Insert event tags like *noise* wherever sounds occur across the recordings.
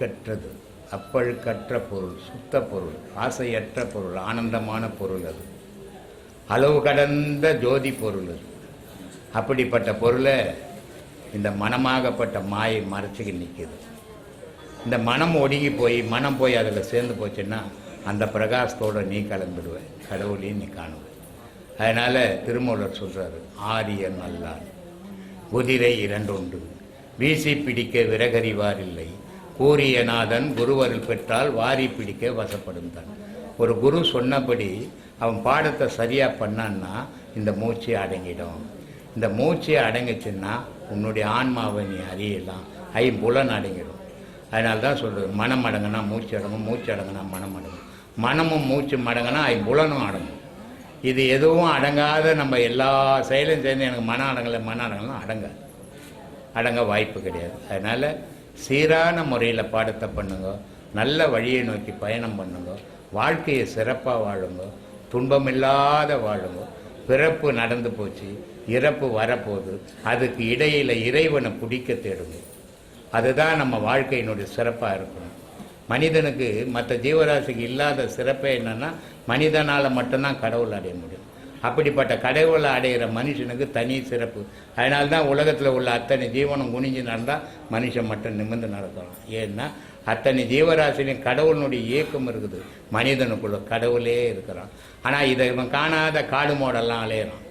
அழுக்கற்றது அப்பழுக்கற்ற பொருள் சுத்த பொருள் ஆசையற்ற பொருள் ஆனந்தமான பொருள் அது. அளவு கடந்த ஜோதி பொருள் அது. அப்படிப்பட்ட பொருளை இந்த மனமாகப்பட்ட மாயை மறைச்சிக்கு நிற்கிது இந்த மனம் ஒடுங்கி போய் மனம் போய் அதில் சேர்ந்து போச்சுன்னா அந்த பிரகாசத்தோடு நீ கலந்துடுவேன் கடவுளையும் நீ காணுவேன் அதனால் திருமூலர் சொல்கிறார் ஆரியன் அல்லான் குதிரை இரண்டொன்று வீசி பிடிக்க விறகறிவார் இல்லை. கூறிய நாதன் குருவருள் பெற்றால் வாரி பிடிக்க வசப்படும் தான். ஒரு குரு சொன்னபடி அவன் பாடத்தை சரியாக பண்ணான்னா இந்த மூச்சு அடங்கிடும். இந்த மூச்சு அடங்கிச்சுன்னா உன்னுடைய ஆன்மாவை நீ அறியலாம். ஐம்புலன் அடங்கிடும். அதனால தான் சொல்கிறது மனம் அடங்கினா மூச்சு அடங்கும் மூச்சு அடங்கினா மனம் அடங்கும். மனமும் மூச்சு அடங்குனா ஐம்புலனும் அடங்கும். இது எதுவும் அடங்காத நம்ம எல்லா செயலும் சேர்ந்து எனக்கு மனம் அடங்கலை மனம் அடங்கலாம் அடங்காது. அடங்க வாய்ப்பு கிடையாது. அதனால் சீரான முறையில் பாடத்தை பண்ணுங்க. நல்ல வழியை நோக்கி பயணம் பண்ணுங்க. வாழ்க்கையை சிறப்பாக வாழுங்க. துன்பமில்லாத வாழுங்க. பிறப்பு நடந்து போச்சு. இறப்பு வரப்போகுது. அதுக்கு இடையில் இறைவனை பிடிக்க தேடுங்க. அதுதான் நம்ம வாழ்க்கையினுடைய சிறப்பாக இருக்கணும். மனிதனுக்கு மற்ற ஜீவராசிக்கு இல்லாத சிறப்பே என்னென்னா மனிதனால் மட்டும்தான் கடவுள் அடைய முடியும். அப்படிப்பட்ட கடவுளை அடைகிற மனுஷனுக்கு தனி சிறப்பு. அதனால தான் உலகத்தில் உள்ள அத்தனை ஜீவனம் குனிஞ்சு நடந்தால் மனுஷன் மட்டும் நிமிர்ந்து நடக்கலாம் ஏன்னா அத்தனை ஜீவராசிலையும் கடவுளினுடைய இயக்கம் இருக்குது. மனிதனுக்குள்ள கடவுளே இருக்கிறான். ஆனால் இதை இவன் காணாத காடு மோடெல்லாம் அலையிறான்.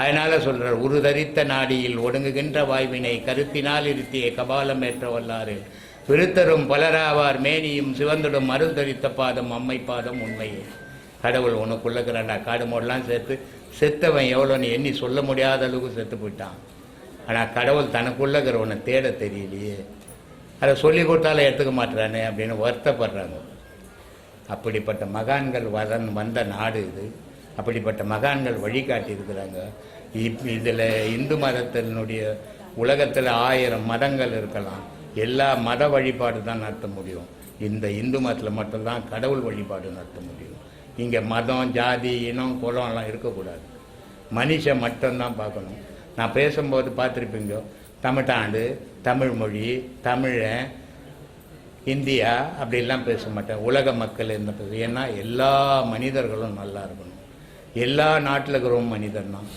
அதனால் சொல்கிறார் உருதரித்த நாடியில் ஒடுங்குகின்ற வாய்வினை கருத்தினால் இருத்திய கபாலம் ஏற்ற வல்லாறு. விருத்தரும் பலராவார் மேனியும் சிவந்துடும் அருள் தரித்த பாதம் அம்மை பாதம் உண்மையே. கடவுள் உனக்குள்ளக்கிறாண்டா காடு மோடெல்லாம் சேர்த்து செத்தவன் எவ்வளோன்னு எண்ணி சொல்ல முடியாத அளவுக்கு செத்து போயிட்டான். ஆனால் கடவுள் தனக்குள்ளக்கிறவனை தேட தெரியலையே. அதை சொல்லி கொடுத்தாலும் எடுத்துக்க மாட்டுறானே அப்படின்னு வருத்தப்படுறாங்க. அப்படிப்பட்ட மகான்கள் வரன் வந்த நாடு இது. அப்படிப்பட்ட மகான்கள் வழிகாட்டி இருக்கிறாங்க. இப் இதில் இந்து மதத்தினுடைய உலகத்தில் ஆயிரம் மதங்கள் இருக்கலாம். எல்லா மத வழிபாடு தான் நடத்த முடியும். இந்த இந்து மதத்தில் மட்டும்தான் கடவுள் வழிபாடு நடத்த முடியும். இங்கே மதம் ஜாதி இனம் குலம்லாம் இருக்கக்கூடாது. மனுஷன் மட்டும்தான் பார்க்கணும். நான் பேசும்போது பார்த்துருப்பீங்க. தமிழ்தாண்டு தமிழ் மொழி தமிழன் இந்தியா அப்படிலாம் பேச மாட்டேன். உலக மக்கள் என்ன பேச ஏன்னா எல்லா மனிதர்களும் நல்லா இருக்கணும். எல்லா நாட்டில் இருக்கிறவங்க மனிதன் தான்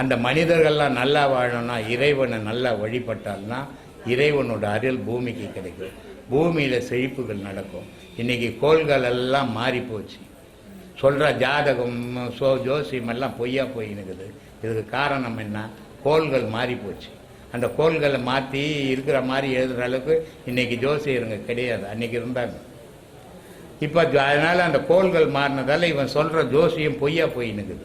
அந்த மனிதர்கள்லாம் நல்லா வாழணும்னா இறைவனை நல்லா வழிபட்டால்னா இறைவனோட அருள் பூமிக்கு கிடைக்கும். பூமியில் செழிப்புகள் நடக்கும். இன்றைக்கி கோள்கள் எல்லாம் மாறி போச்சு சொல்கிற ஜாதகம் சோ ஜோசியம் எல்லாம் பொய்யா போயினுக்குது இதுக்கு காரணம் என்ன? கோள்கள் மாறி போச்சு. அந்த கோள்களை மாற்றி இருக்கிற மாதிரி எழுதுகிற அளவுக்கு இன்றைக்கி ஜோசியருங்க கிடையாது. அன்றைக்கி இருந்தாங்க. இப்போ அதனால் அந்த கோள்கள் மாறினதால் இவன் சொல்கிற ஜோசியம் பொய்யா போயினுக்குது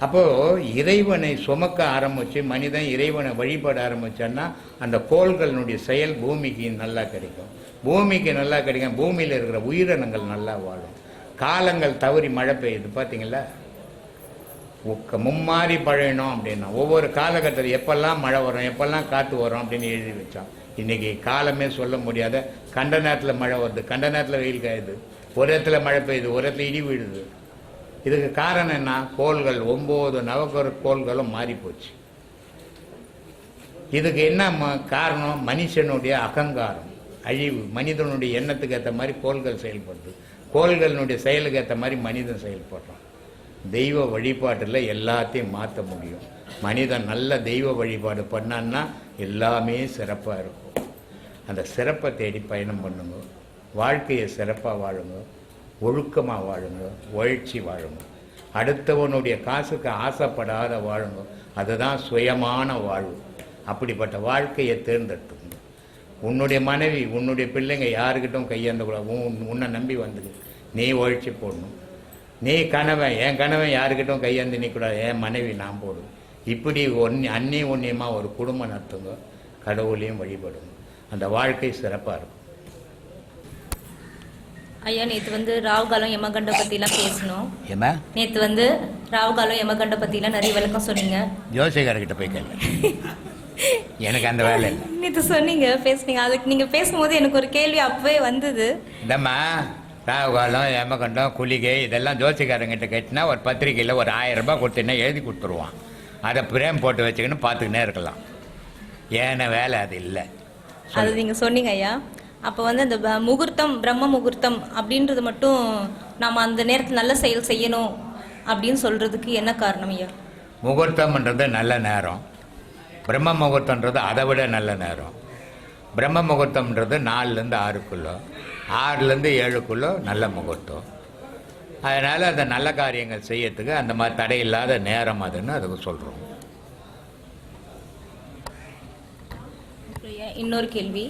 அப்போது இறைவனை சுமக்க ஆரம்பித்து மனிதன் இறைவனை வழிபட ஆரம்பிச்சான்னா அந்த கோள்களினுடைய செயல் பூமிக்கு நல்லா கிடைக்கும். பூமிக்கு நல்லா கிடைக்கும் பூமியில் இருக்கிற உயிரினங்கள் நல்லா வாழும். காலங்கள் தவறி மழை பெய்யுது பார்த்தீங்களா உக்க மும்மாறி பழையணும் அப்படின்னா ஒவ்வொரு காலகட்டத்தில் எப்பெல்லாம் மழை வரும் எப்பெல்லாம் காற்று வரும் அப்படின்னு எழுதி வச்சான். இன்னைக்கு காலமே சொல்ல முடியாத கண்ட நேரத்தில் மழை வருது கண்ட நேரத்தில் வெயில் காயுது. ஒரு இடத்துல மழை பெய்யுது ஒரு இடத்துல இடி விழுது. இதுக்கு காரணம் என்ன? கோள்கள் ஒம்பது நவகர கோள்களும் மாறி போச்சு இதுக்கு என்ன ம- காரணம்? மனுஷனுடைய அகங்காரம் அழிவு மனிதனுடைய எண்ணத்துக்கு ஏற்ற மாதிரி கோள்கள் செயல்படுது. கோள்களினுடைய செயலுக்கு ஏற்ற மாதிரி மனிதன் செயல்படுறான். தெய்வ வழிபாட்டில் எல்லாத்தையும் மாற்ற முடியும். மனிதன் நல்ல தெய்வ வழிபாடு பண்ணான்னா எல்லாமே சிறப்பாக இருக்கும். அந்த சிறப்பை தேடி பயணம் பண்ணுங்க. வாழ்க்கையை சிறப்பாக வாழுங்க. ஒழுக்கமாக வாழுங்க உழைச்சி வாழுங்க. அடுத்தவனுடைய காசுக்கு ஆசைப்படாத வாழுங்க. அதுதான் சுயமான வாழ்வு. அப்படிப்பட்ட வாழ்க்கையை தேர்ந்தெடுத்துங்க உன்னுடைய மனைவி உன்னுடைய பிள்ளைங்க யாருக்கிட்டும் கையேந்தக்கூடாது உன் உன்னை நம்பி வந்தது நீ உழைச்சி போடணும். நீ கணவன் என் கணவன் யாருக்கிட்டும் கையேந்து நிற்கக்கூடாது என் மனைவி நான் போடும் இப்படி ஒன் அன்னி ஒன்றியமாக ஒரு குடும்பம் நடத்துங்க. கடவுளையும் வழிபடுங்க. அந்த வாழ்க்கை சிறப்பாக இருக்கும். ஐயா நேற்று வந்து ராவுகாலம் யமகண்ட பற்றிலாம் பேசணும். ஏமா நேற்று வந்து ராவுகாலம் யமகண்ட பற்றிலாம் நிறைய விளக்கம் சொன்னீங்க. ஜோசிகாரர்கிட்ட போய் கேள்வி *laughs* எனக்கு அந்த வேலை இல்லை. நேற்று சொன்னீங்க பேசுனீங்க. அதுக்கு நீங்கள் பேசும்போது எனக்கு ஒரு கேள்வி அப்பவே வந்தது. இந்தம்மா ராகுகாலம் ஏமகண்டம் குளிகை இதெல்லாம் ஜோசிக்காரங்கிட்ட கேட்டினா ஒரு பத்திரிக்கையில் ஒரு ஆயிரம் ரூபாய் கொடுத்தீங்கன்னா எழுதி கொடுத்துருவான். அதை பிரேம் போட்டு வச்சுக்கின்னு பார்த்துக்கினே இருக்கலாம். ஏன வேலை அது இல்லை. அது நீங்கள் சொன்னீங்க ஐயா. அப்போ வந்து அந்த முகூர்த்தம் பிரம்ம முகூர்த்தம் அப்படின்றது மட்டும் நாம் அந்த நேரத்தில் நல்ல செயல் செய்யணும் அப்படின்னு சொல்கிறதுக்கு என்ன காரணம் ஐயா? முகூர்த்தம்ன்றது நல்ல நேரம். பிரம்ம முகூர்த்தன்றது அதை விட நல்ல நேரம். பிரம்ம முகூர்த்தம்ன்றது நாலுலேருந்து ஆறுக்குள்ளோ ஆறுலேருந்து ஏழுக்குள்ளோ நல்ல முகூர்த்தம். அதனால் அந்த நல்ல காரியங்கள் செய்யறதுக்கு அந்த மாதிரி தடையில்லாத நேரம் அதுன்னு அதுக்கு சொல்கிறோம் இன்னொரு கேள்வி.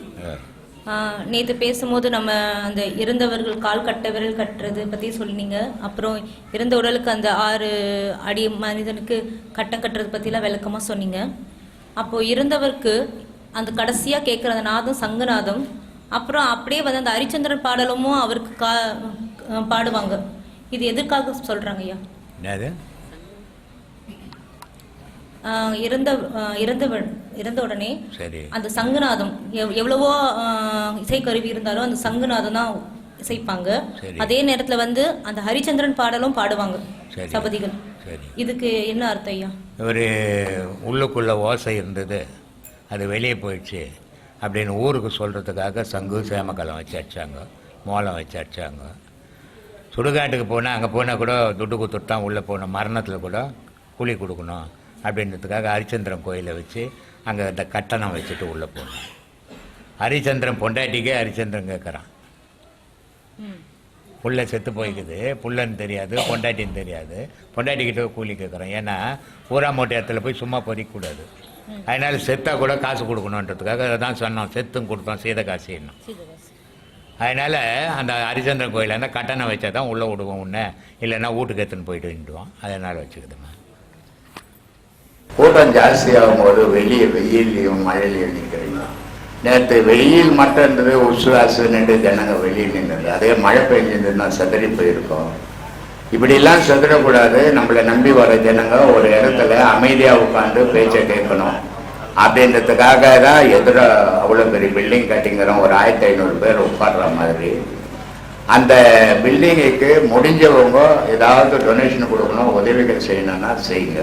நேற்று பேசும்போது நம்ம அந்த இறந்தவர்கள் கால் கட்ட விரல் கட்டுறது பற்றி சொன்னீங்க. அப்புறம் இறந்த உடலுக்கு அந்த ஆறு அடி மனிதனுக்கு கட்டம் கட்டுறது பற்றிலாம் விளக்கமாக சொன்னீங்க. அப்போது இறந்தவருக்கு அந்த கடைசியாக கேட்குற அந்த நாதம் சங்கநாதம் அப்புறம் அப்படியே வந்து அந்த ஹரிச்சந்திரன் பாடலமும் அவருக்கு கா பாடுவாங்க. இது எதற்காக சொல்கிறாங்க ஐயா இறந்த இறந்த இறந்த உடனே சரி. அந்த சங்குநாதம் எவ்- எவ்வளவோ இசைக்கருவி இருந்தாலும் அந்த சங்குநாதம் தான் இசைப்பாங்க. அதே நேரத்துல வந்து அந்த ஹரிச்சந்திரன் பாடலும் பாடுவாங்க. சபதிகள். சரி. இதுக்கு என்ன அர்த்தம் ஐயா? ஒரு உள்ளுக்குள்ள ஓசை இருந்தது. அது வெளியே போயிடுச்சு. அப்படின்னு ஊருக்கு சொல்கிறதுக்காக சங்கு சேமக்கலம் வச்சு அடிச்சாங்க. மோளம் வச்சு அடிச்சாங்க. சுடுகாட்டுக்கு போனால் அங்கே போனால் கூட துட்டு கொடுத்துட்டு தான் உள்ளே போகணும். மரணத்தில் கூட கூலி கொடுக்கணும். அப்படின்றதுக்காக ஹரிச்சந்திரன் கோயிலை வச்சு அங்கே இந்த கட்டணம் வச்சுட்டு உள்ளே போகணும் ஹரிச்சந்திரன் பொண்டாட்டிக்கே ஹரிச்சந்திரன் கேட்குறான் புள்ள செத்து போய்க்குது. புள்ளன்னு தெரியாது பொண்டாட்டின்னு தெரியாது. பொண்டாட்டிக்கிட்ட கூலி கேட்குறோம் ஏன்னா ஊரா மூட்டை இடத்துல போய் சும்மா பொறிக்கக்கூடாது அதனால செத்தா கூட காசு கொடுக்கணுன்றதுக்காக அதை தான் சொன்னோம். செத்தும் கொடுத்தோம் சீத காசின்னு அதனால் அந்த ஹரிச்சந்திரன் கோயிலில் இருந்தால் கட்டணம் வச்சா தான் உள்ளே விடுவோம் உன்னை. இல்லைன்னா வீட்டுக்கு எடுத்துன்னு போயிட்டு நின்றுவோம். அதனால் வச்சுக்கிதுமா கூட்டம் ஜாஸ்தியாகும் போது வெளியே வெயிலையும் மழையிலையும் நிற்கிறீங்க நேற்று வெயில் மட்டும் இருந்தது உசுவாசு நின்று ஜனங்க வெளியே நின்றது. அதே மழை பெஞ்சிருந்ததுன்னா செதறி போயிருக்கோம். இப்படிலாம் செதறக்கூடாது. நம்மளை நம்பி வர ஜனங்க ஒரு இடத்துல அமைதியாக உட்காந்து பேச்சை கேட்கணும். அப்படின்றதுக்காக தான் எதிர அவ்வளோ பெரிய பில்டிங் கட்டிங்கிறோம். ஒரு ஆயிரத்தி ஐநூறு பேர் உட்காடுற மாதிரி. அந்த பில்டிங்குக்கு முடிஞ்சவங்க ஏதாவது டொனேஷன் கொடுக்கணும் உதவிகள் செய்யணும்னா செய்யுங்க.